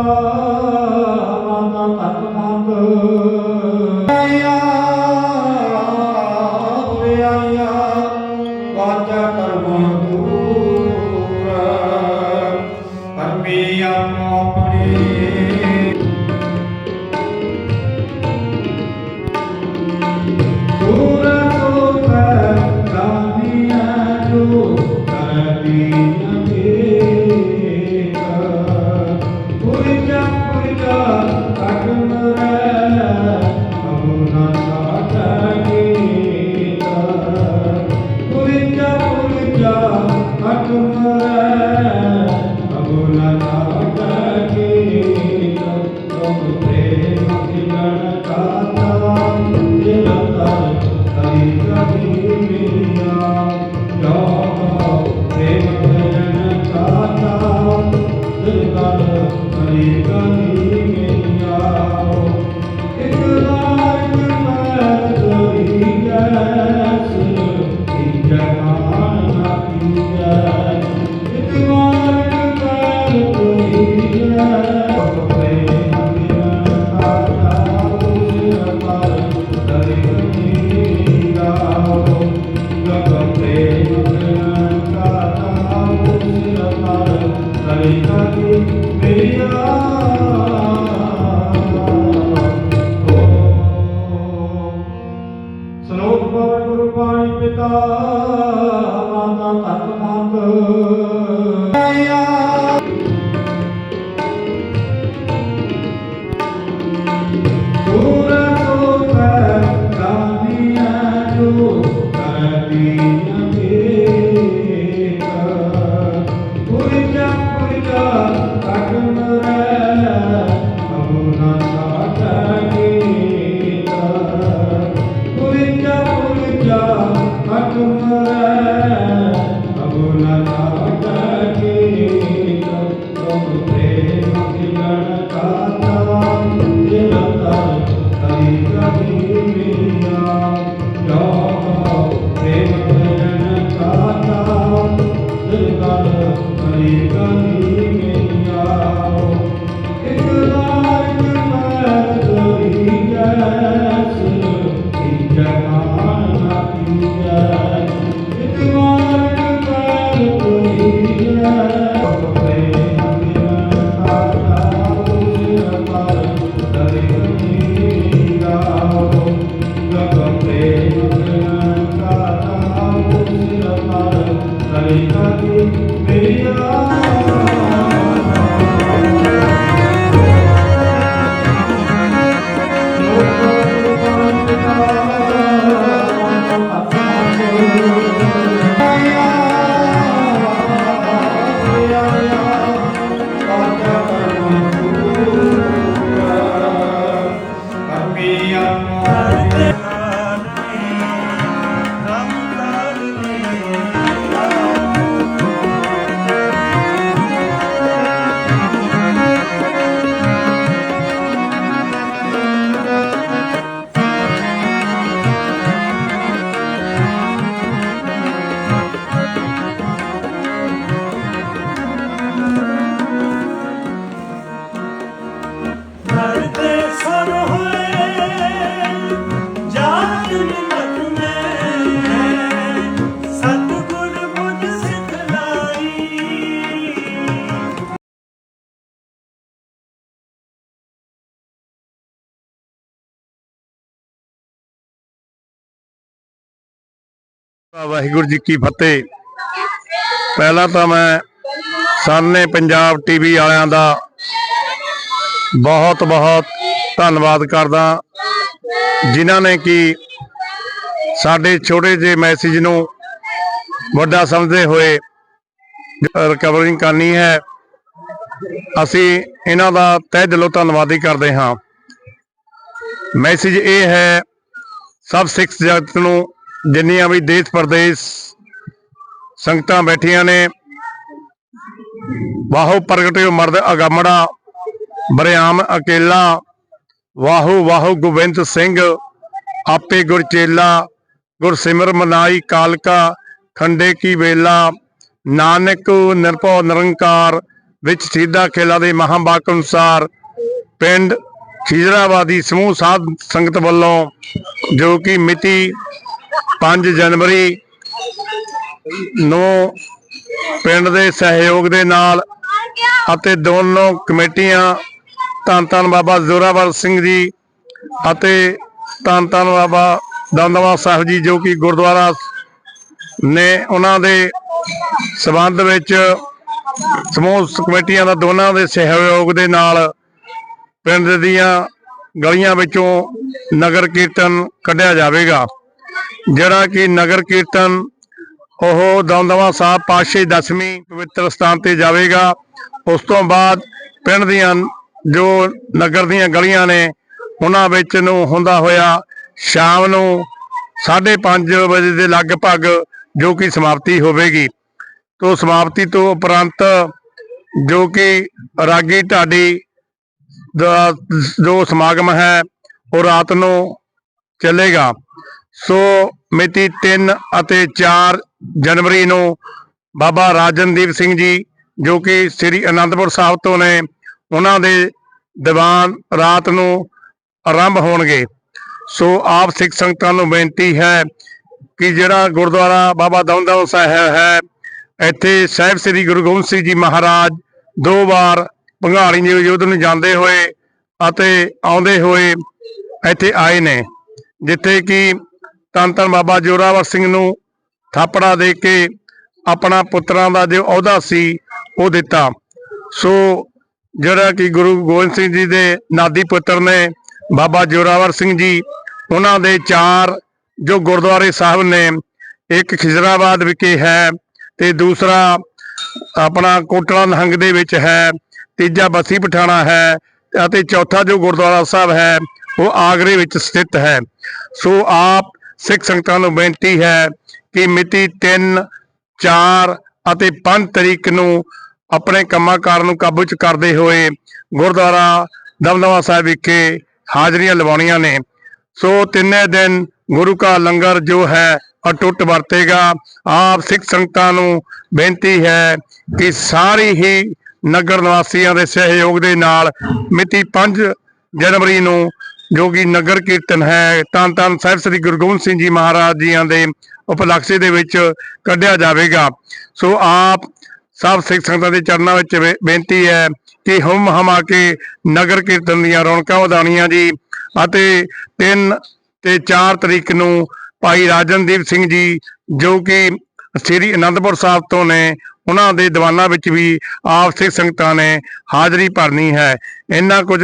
ਸ਼ਲੋਕ ਪਵਨ ਗੁਰੂ ਪਾਣੀ ਪਿਤਾ ਗੁਰੂ ਪਾਣੀ ਪਿਤਾ ਮਾਤਾ ਤਤ ਮਤ ਆਇਆ ਮੈਂ ਵਾਹਿਗੁਰੂ ਜੀ ਕੀ ਫਤਿਹ। ਪਹਿਲਾਂ ਤਾਂ ਮੈਂ ਸਾਨੇ ਪੰਜਾਬ ਟੀਵੀ ਵਾਲਿਆਂ ਦਾ ਬਹੁਤ ਬਹੁਤ ਧੰਨਵਾਦ ਕਰਦਾ। ਜਿਨ੍ਹਾਂ ਨੇ ਕਿ ਸਾਡੇ ਛੋਟੇ ਜਿਹੇ ਮੈਸੇਜ ਨੂੰ ਵੱਡਾ ਸਮਝਦੇ ਹੋਏ ਰਿਕਵਰਿੰਗ ਕਰਨੀ ਹੈ। ਅਸੀਂ ਇਹਨਾਂ ਦਾ ਤਹਿ ਦਿਲੋਂ ਧੰਨਵਾਦੀ ਕਰਦੇ ਹਾਂ। ਮੈਸੇਜ ਇਹ ਹੈ, ਸਭ ਸਿੱਖ ਜਗਤ ਨੂੰ ਜਿੰਨੀਆਂ ਵੀ ਦੇਸ਼ ਪ੍ਰਦੇਸ਼ ਸੰਗਤਾਂ ਬੈਠੀਆਂ ਨੇ, ਵਾਹੋ ਪ੍ਰਗਟਿਓ ਮਰਦ ਅਗੰਮੜਾ, ਬਰਿਆਮ ਅਕੇਲਾ, ਵਾਹੋ ਵਾਹੋ ਗੋਬਿੰਦ ਸਿੰਘ, ਆਪੇ ਗੁਰਚੇਲਾ ਗੁਰਸਿਮਰ ਮਨਾਈ ਕਾਲਕਾ, ਖੰਡੇ ਕੀ ਵੇਲਾ, ਨਾਨਕ ਨਿਰਭਉ ਨਿਰੰਕਾਰ, ਵਿੱਚ ਸਿੱਧਾ ਖੇਲਾ ਦੇ ਮਹਾਂਬਾਕ ਅਨੁਸਾਰ, ਪਿੰਡ ਖਿਜਰਾਬਾਦੀ ਸਮੂਹ ਸਾਧ ਸੰਗਤ ਵੱਲੋਂ ਜੋ ਕਿ ਮਿਤੀ 5 ਜਨਵਰੀ ਨੂੰ ਪਿੰਡ ਦੇ ਸਹਿਯੋਗ ਦੇ ਨਾਲ ਅਤੇ ਦੋਨੋਂ ਕਮੇਟੀਆਂ ਧੰਨ ਧੰਨ ਬਾਬਾ ਜ਼ੋਰਾਵਰ ਸਿੰਘ ਜੀ ਅਤੇ ਧੰਨ ਧੰਨ ਬਾਬਾ ਦੰਦਵਾ ਸਾਹਿਬ ਜੀ ਜੋ ਕਿ ਗੁਰਦੁਆਰਾ ਨੇ ਉਹਨਾਂ ਦੇ ਸਬੰਧ ਵਿੱਚ ਸਮੂਹ ਕਮੇਟੀਆਂ ਦਾ ਦੋਨਾਂ ਦੇ ਸਹਿਯੋਗ ਦੇ ਨਾਲ ਪਿੰਡ ਦੀਆਂ ਗਲੀਆਂ ਵਿੱਚੋਂ ਨਗਰ ਕੀਰਤਨ ਕੱਢਿਆ ਜਾਵੇਗਾ। ਜਿਹੜਾ ਕਿ ਨਗਰ ਕੀਰਤਨ ਉਹ ਦਮਦਮਾ ਸਾਹਿਬ ਪਾਸ਼ੇ ਦਸਵੀਂ ਪਵਿੱਤਰ ਸਥਾਨ ਤੇ ਜਾਵੇਗਾ। ਉਸ ਤੋਂ ਬਾਅਦ ਪਿੰਡ ਦੀਆਂ ਜੋ ਨਗਰ ਦੀਆਂ ਗਲੀਆਂ ਨੇ, ਉਹਨਾਂ ਵਿੱਚ ਨੂੰ ਹੁੰਦਾ ਹੋਇਆ ਸ਼ਾਮ ਨੂੰ 5:30 ਵਜੇ ਦੇ ਲਗਭਗ ਜੋ ਕਿ ਸਮਾਪਤੀ ਹੋਵੇਗੀ। ਤੋਂ ਸਮਾਪਤੀ ਤੋਂ ਉਪਰੰਤ ਜੋ ਕਿ ਰਾਗੀ ਢਾਡੀ ਦਾ ਜੋ ਸਮਾਗਮ ਹੈ, ਉਹ ਰਾਤ ਨੂੰ ਚੱਲੇਗਾ। ਸੋ ਮਿਤੀ 3 ਅਤੇ 4 ਜਨਵਰੀ ਨੂੰ ਬਾਬਾ ਰਾਜਨਦੀਪ ਸਿੰਘ ਜੀ, ਜੋ ਕਿ ਸ੍ਰੀ ਅਨੰਦਪੁਰ ਸਾਹਿਬ ਤੋਂ ਨੇ, ਉਹਨਾਂ ਦੇ ਦੀਵਾਨ ਰਾਤ ਨੂੰ ਆਰੰਭ ਹੋਣਗੇ। ਸੋ ਆਪ ਸਿੱਖ ਸੰਗਤਾਂ ਨੂੰ ਬੇਨਤੀ ਹੈ ਕਿ ਜਿਹੜਾ ਗੁਰਦੁਆਰਾ ਬਾਬਾ ਦਮਦਮ ਸਾਹਿਬ ਹੈ, ਇੱਥੇ ਸਾਹਿਬ ਸ੍ਰੀ ਗੁਰੂ ਗੋਬਿੰਦ ਸਿੰਘ ਜੀ ਮਹਾਰਾਜ ਦੋ ਵਾਰ ਭੰਗਾਲੀ ਦੇ ਯੁੱਧ ਨੂੰ ਜਾਂਦੇ ਹੋਏ ਅਤੇ ਆਉਂਦੇ ਹੋਏ ਇੱਥੇ ਆਏ ਨੇ, ਜਿੱਥੇ ਕਿ ਤਨ ਧੰਨ ਬਾਬਾ ਜੋਰਾਵਰ ਸਿੰਘ ਨੂੰ ਥਾਪੜਾ ਦੇ ਕੇ ਆਪਣਾ ਪੁੱਤਰਾਂ ਦਾ ਜੋ ਅਹੁਦਾ ਸੀ, ਉਹ ਦਿੱਤਾ। ਸੋ ਜਿਹੜਾ ਕਿ ਗੁਰੂ ਗੋਬਿੰਦ ਸਿੰਘ ਜੀ ਦੇ ਨਾਦੀ ਪੁੱਤਰ ਨੇ ਬਾਬਾ ਜੋਰਾਵਰ ਸਿੰਘ ਜੀ, ਉਹਨਾਂ ਦੇ ਚਾਰ ਜੋ ਗੁਰਦੁਆਰੇ ਸਾਹਿਬ ਨੇ, ਇੱਕ ਖਿਜ਼ਰਾਬਾਦ ਵਿਖੇ ਹੈ ਤੇ ਦੂਸਰਾ ਆਪਣਾ ਕੋਟਲਾ ਨਹੰਗ ਦੇ ਵਿੱਚ ਹੈ, ਤੀਜਾ ਬਸੀ ਪਠਾਣਾ ਹੈ ਅਤੇ ਚੌਥਾ ਜੋ ਗੁਰਦੁਆਰਾ ਸਾਹਿਬ ਹੈ, ਉਹ ਆਗਰੇ ਵਿੱਚ ਸਥਿਤ ਹੈ। ਸੋ ਆਪ ਸਿੱਖ ਸੰਗਤਾਂ ਨੂੰ ਬੇਨਤੀ ਹੈ ਕਿ ਮਿਤੀ 3 4 ਅਤੇ 5 ਤਰੀਕ ਨੂੰ ਆਪਣੇ ਕੰਮਾਂ ਕਾਰ ਨੂੰ ਕਾਬੂ ਚ ਕਰਦੇ ਹੋਏ ਗੁਰਦੁਆਰਾ ਦਮਦਮਾ ਸਾਹਿਬ ਵਿਖੇ ਹਾਜ਼ਰੀਆਂ ਲਵਾਉਣੀਆਂ ਨੇ। ਸੋ ਤਿੰਨੇ ਦਿਨ ਗੁਰੂ ਕਾ ਲੰਗਰ ਜੋ ਹੈ ਅਟੁੱਟ ਵਰਤੇਗਾ। ਆਪ ਸਿੱਖ ਸੰਗਤਾਂ ਨੂੰ ਬੇਨਤੀ ਹੈ ਕਿ ਸਾਰੀ ਹੀ ਨਗਰ ਨਿਵਾਸੀਆਂ ਦੇ ਸਹਿਯੋਗ ਦੇ ਨਾਲ ਮਿਤੀ 5 ਜਨਵਰੀ ਨੂੰ ਜੋ ਕਿ ਨਗਰ ਕੀਰਤਨ ਹੈ ਤਾਂ ਤਾਂ ਸਾਹਿਬ ਸ੍ਰੀ ਗੁਰੂ ਗੋਬਿੰਦ ਸਿੰਘ ਜੀ ਮਹਾਰਾਜ ਜੀਆਂ ਦੇ ਉਪਲਕਸ਼ੇ ਦੇ ਵਿੱਚ ਕੱਢਿਆ ਜਾਵੇਗਾ। ਸੋ ਆਪ ਸਭ ਸਿੱਖ ਸੰਗਤਾਂ ਦੇ ਚਰਨਾਂ ਵਿੱਚ ਬੇਨਤੀ ਹੈ ਕਿ ਹਮ ਹਮਾ ਕੇ ਨਗਰ ਕੀਰਤਨ ਦੀਆਂ ਰੌਣਕਾਂ ਵਧਾਉਣੀਆਂ ਜੀ ਅਤੇ 3 ਤੇ 4 ਤਰੀਕ ਨੂੰ ਭਾਈ ਰਾਜਨਦੀਪ ਸਿੰਘ ਜੀ ਜੋ ਕਿ ਸ੍ਰੀ ਅਨੰਦਪੁਰ ਸਾਹਿਬ ਤੋਂ ਨੇ, ਉਹਨਾਂ ਦੇ ਦੀਵਾਨਾਂ ਵਿੱਚ ਵੀ ਆਪ ਸਿੱਖ ਸੰਗਤਾਂ ਨੇ ਹਾਜ਼ਰੀ ਭਰਨੀ ਹੈ। ਇਹਨਾਂ ਕੁਝ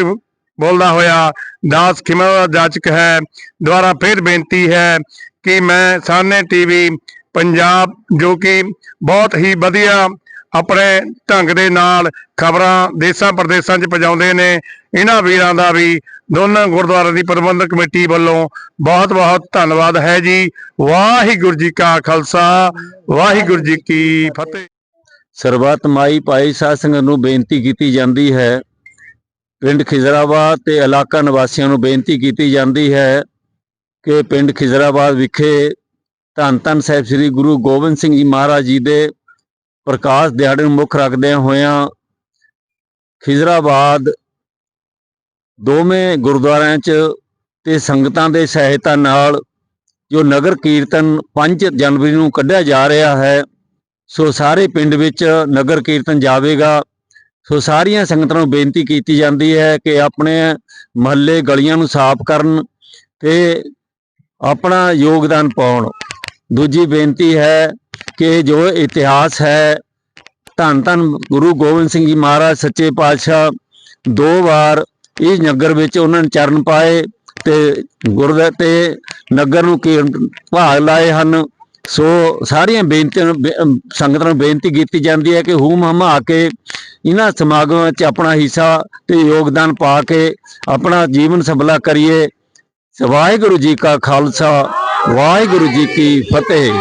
ਬੋਲਦਾ ਹੋਇਆ, ਦਾਸ ਖਿਮਾ ਦਾ ਜਾਚਕ ਹੈ, ਦੁਆਰਾ ਫਿਰ ਬੇਨਤੀ ਹੈ ਕਿ ਮੈਂ ਸਾਨੇ ਟੀਵੀ ਪੰਜਾਬ, ਜੋ ਕਿ ਬਹੁਤ ਹੀ ਵਧੀਆ ਆਪਣੇ ਢੰਗ ਦੇ ਨਾਲ ਖਬਰਾਂ ਦੇਸਾਂ ਪ੍ਰਦੇਸਾਂ 'ਚ ਪਹੁੰਚਾਉਂਦੇ ਨੇ, ਇਹਨਾਂ ਵੀਰਾਂ ਦਾ ਵੀ ਦੋਨਾਂ ਗੁਰਦੁਆਰਿਆਂ ਦੀ ਪ੍ਰਬੰਧਕ ਕਮੇਟੀ ਵੱਲੋਂ ਬਹੁਤ ਬਹੁਤ ਧੰਨਵਾਦ ਹੈ ਜੀ। ਵਾਹਿਗੁਰੂ ਜੀ ਕਾ ਖਾਲਸਾ, ਵਾਹਿਗੁਰੂ ਜੀ ਕੀ ਫਤਿਹ। ਸਰਬਤ ਮਾਈ ਭਾਈ ਸਾਧ ਸੰਗਤ ਨੂੰ ਬੇਨਤੀ ਕੀਤੀ ਜਾਂਦੀ ਹੈ ਪਿੰਡ ਖਿਜ਼ਰਾਬਾਦ ਤੇ ਇਲਾਕਾ ਨਿਵਾਸੀਆਂ ਨੂੰ ਬੇਨਤੀ ਕੀਤੀ ਜਾਂਦੀ ਹੈ ਕਿ ਪਿੰਡ ਖਿਜ਼ਰਾਬਾਦ ਵਿਖੇ ਧੰਨ ਧੰਨ ਸਾਹਿਬ ਸ੍ਰੀ ਗੁਰੂ ਗੋਬਿੰਦ ਸਿੰਘ ਜੀ ਮਹਾਰਾਜ ਜੀ ਦੇ ਪ੍ਰਕਾਸ਼ ਦਿਹਾੜੇ ਨੂੰ ਮੁੱਖ ਰੱਖਦਿਆਂ ਹੋਇਆਂ ਖਿਜ਼ਰਾਬਾਦ ਦੋਵੇਂ ਗੁਰਦੁਆਰਿਆਂ 'ਚ ਤੇ ਸੰਗਤਾਂ ਦੇ ਸਹਾਇਤਾ ਨਾਲ ਜੋ ਨਗਰ ਕੀਰਤਨ 5 ਜਨਵਰੀ ਨੂੰ ਕੱਢਿਆ ਜਾ ਰਿਹਾ ਹੈ, ਸੋ ਸਾਰੇ ਪਿੰਡ ਵਿੱਚ ਨਗਰ ਕੀਰਤਨ ਜਾਵੇਗਾ। ਸੋ ਸਾਰੀਆਂ ਸੰਗਤਾਂ ਨੂੰ ਬੇਨਤੀ ਕੀਤੀ ਜਾਂਦੀ ਹੈ ਕਿ ਆਪਣੇ ਮਹੱਲੇ ਗਲੀਆਂ ਨੂੰ ਸਾਫ਼ ਕਰਨ ਤੇ ਆਪਣਾ ਯੋਗਦਾਨ ਪਾਉਣ। ਦੂਜੀ ਬੇਨਤੀ ਹੈ ਕਿ ਜੋ ਇਤਿਹਾਸ ਹੈ, ਧੰਨ ਧੰਨ ਗੁਰੂ ਗੋਬਿੰਦ ਸਿੰਘ ਜੀ ਮਹਾਰਾਜ, ਸੱਚੇ ਪਾਤਸ਼ਾਹ, ਦੋ ਵਾਰ ਇਸ ਨਗਰ ਵਿੱਚ ਉਹਨਾਂ ਨੇ ਚਰਨ ਪਾਏ ਤੇ ਗੁਰਦੇ ਤੇ ਨਗਰ ਨੂੰ ਕੀ ਭਾਗ ਲਾਏ ਹਨ। ਸੋ ਸਾਰੀਆਂ ਬੇਨਤੀਆਂ ਨੂੰ, ਬੇ- ਸੰਗਤਾਂ ਨੂੰ ਬੇਨਤੀ ਕੀਤੀ ਜਾਂਦੀ ਹੈ ਕਿ ਹੂਮ ਹਮਾ ਕੇ ਇਹਨਾਂ ਸਮਾਗਮਾਂ 'ਚ ਆਪਣਾ ਹਿੱਸਾ ਤੇ ਯੋਗਦਾਨ ਪਾ ਕੇ ਆਪਣਾ ਜੀਵਨ ਸਫਲਾ ਕਰੀਏ। ਵਾਹਿਗੁਰੂ ਜੀ ਕਾ ਖਾਲਸਾ, ਵਾਹਿਗੁਰੂ ਜੀ ਕੀ ਫਤਿਹ।